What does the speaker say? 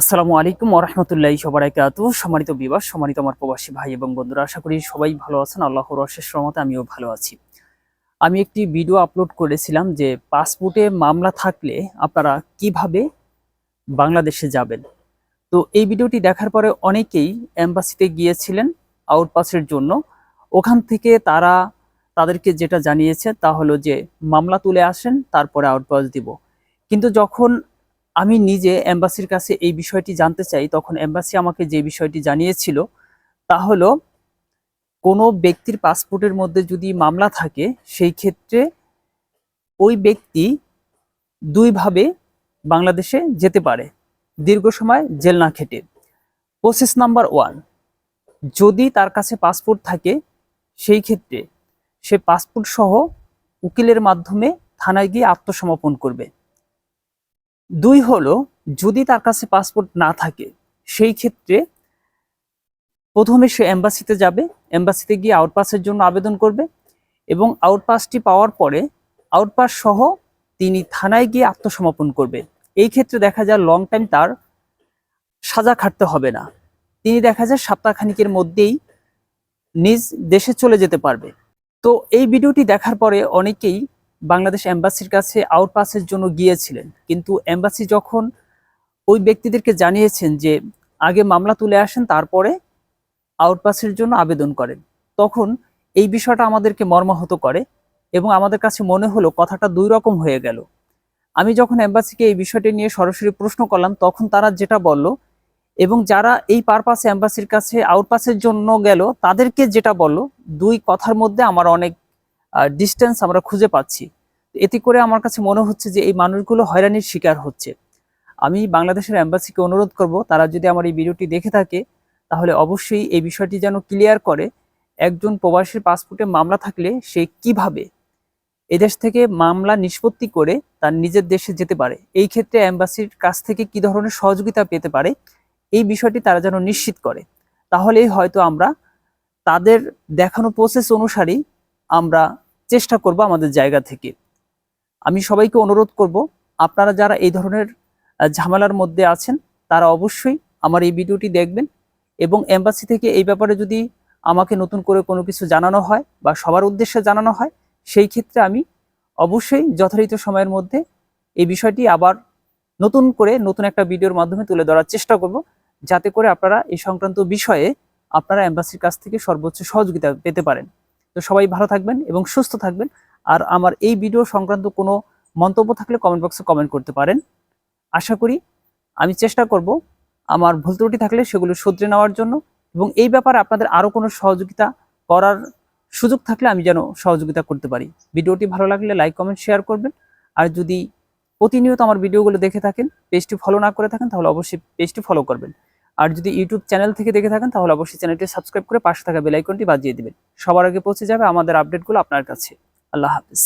আসসালামু আলাইকুম ওরহমতুল্লাহ সবাইকাত সম্মানিত বিবাস, সম্মানিত আমার প্রবাসী ভাই এবং বন্ধুরা, আশা করি সবাই ভালো আছেন। আল্লাহর অশেষ রহমতে আমিও ভালো আছি। আমি একটি ভিডিও আপলোড করেছিলাম যে পাসপোর্টে মামলা থাকলে আপনারা কীভাবে বাংলাদেশে যাবেন? তো এই ভিডিওটি দেখার পরে অনেকেই এম্বাসিতে গিয়েছিলেন আউটপাসের জন্য। ওখান থেকে তারা তাদেরকে যেটা জানিয়েছে তা হলো যে, মামলা তুলে আসেন, তারপরে আউটপাস দিব। কিন্তু যখন আমি নিজে এম্বাসির কাছে এই বিষয়টি জানতে চাই, তখন এম্বাসি আমাকে যে বিষয়টি জানিয়েছিল তা হলো, কোনো ব্যক্তির পাসপোর্টের মধ্যে যদি মামলা থাকে, সেই ক্ষেত্রে ওই ব্যক্তি দুইভাবে বাংলাদেশে যেতে পারে। দীর্ঘ সময় জেল না খেটে। প্রসেস নাম্বার ওয়ান, যদি তার কাছে পাসপোর্ট থাকে, সেই ক্ষেত্রে সে পাসপোর্ট সহ উকিলের মাধ্যমে থানায় গিয়ে আত্মসমর্পণ করবে। দুই হলো, যদি তার কাছে পাসপোর্ট না থাকে, সেই ক্ষেত্রে প্রথমে সে এম্বাসিতে যাবে, এম্বাসিতে গিয়ে আউটপাসের জন্য আবেদন করবে এবং আউটপাসটি পাওয়ার পরে আউটপাস সহ তিনি থানায় গিয়ে আত্মসমর্পণ করবে। এই ক্ষেত্রে দেখা যায় লং টাইম তার সাজা খাটতে হবে না। তিনি দেখা যায় সপ্তাহখানিকের মধ্যেই নিজ দেশে চলে যেতে পারবে। তো এই ভিডিওটি দেখার পরে অনেকেই বাংলাদেশ এম্বাসির কাছে আউটপাসের জন্য গিয়েছিলেন। কিন্তু এম্বাসি যখন ওই ব্যক্তিদেরকে জানিয়েছেন যে আগে মামলা তুলে আসেন, তারপরে আউটপাসের জন্য আবেদন করেন, তখন এই বিষয়টা আমাদেরকে মর্মাহত করে এবং আমাদের কাছে মনে হলো কথাটা দুই রকম হয়ে গেল। আমি যখন এম্বাসিকে এই বিষয়টি নিয়ে সরাসরি প্রশ্ন করলাম, তখন তারা যেটা বলল এবং যারা এই পারপাসে এম্বাসির কাছে আউটপাসের জন্য গেল, তাদেরকে যেটা বলল, দুই কথার মধ্যে আমার অনেক ডিস্টেন্স আমরা খুঁজে পাচ্ছি। এতে করে আমার কাছে মনে হচ্ছে যে এই মানুষগুলো হয়রানির শিকার হচ্ছে। আমি বাংলাদেশের অ্যাম্বাসিকে অনুরোধ করব, তারা যদি আমার এই ভিডিওটি দেখে থাকে, তাহলে অবশ্যই এই বিষয়টি যেন ক্লিয়ার করে, একজন প্রবাসীর পাসপোর্টে মামলা থাকলে সে কীভাবে এদেশ থেকে মামলা নিষ্পত্তি করে তার নিজের দেশে যেতে পারে? এই ক্ষেত্রে অ্যাম্বাসির কাছ থেকে কি ধরনের সহযোগিতা পেতে পারে? এই বিষয়টি তারা যেন নিশ্চিত করে। তাহলেই হয়তো আমরা তাদের দেখানো প্রসেস অনুসারেই আমরা চেষ্টা করব আমাদের জায়গা থেকে। আমি সবাইকে অনুরোধ করব, আপনারা যারা এই ধরনের ঝামেলার মধ্যে আছেন, তারা অবশ্যই আমার এই ভিডিওটি দেখবেন এবং এম্বাসি থেকে এই ব্যাপারে যদি আমাকে নতুন করে কোনো কিছু জানানো হয় বা সবার উদ্দেশ্যে জানানো হয়, সেই ক্ষেত্রে আমি অবশ্যই যথাযথ সময়ের মধ্যে এই বিষয়টি আবার নতুন করে নতুন একটা ভিডিওর মাধ্যমে তুলে ধরার চেষ্টা করব, যাতে করে আপনারা এই সংক্রান্ত বিষয়ে আপনারা এম্বাসির কাছ থেকে সর্বোচ্চ সহযোগিতা পেতে পারেন। তো সবাই ভালো থাকবেন এবং সুস্থ থাকবেন। আর আমার এই ভিডিও সংক্রান্ত কোনো মন্তব্য থাকলে কমেন্ট বক্সে কমেন্ট করতে পারেন। আশা করি আমি চেষ্টা করব আমার ভুল ত্রুটি থাকলে সেগুলো শুধরে নেওয়ার জন্য এবং এই ব্যাপারে আপনাদের আরও কোনো সহযোগিতা করার সুযোগ থাকলে আমি যেন সহযোগিতা করতে পারি। ভিডিওটি ভালো লাগলে লাইক কমেন্ট শেয়ার করবেন। আর যদি প্রতিনিয়ত আমার ভিডিওগুলো দেখে থাকেন, পেজটি ফলো না করে থাকেন, তাহলে অবশ্যই পেজটি ফলো করবেন। আর যদি ইউটিউব চ্যানেল থেকে দেখে থাকেন, তাহলে অবশ্যই চ্যানেলটি সাবস্ক্রাইব করে পাশে থাকা বেলাইকনটি বাজিয়ে দেবেন। সবার আগে পৌঁছে যাবে আমাদের আপডেটগুলো আপনার কাছে। আল্লাহ হাফিজ।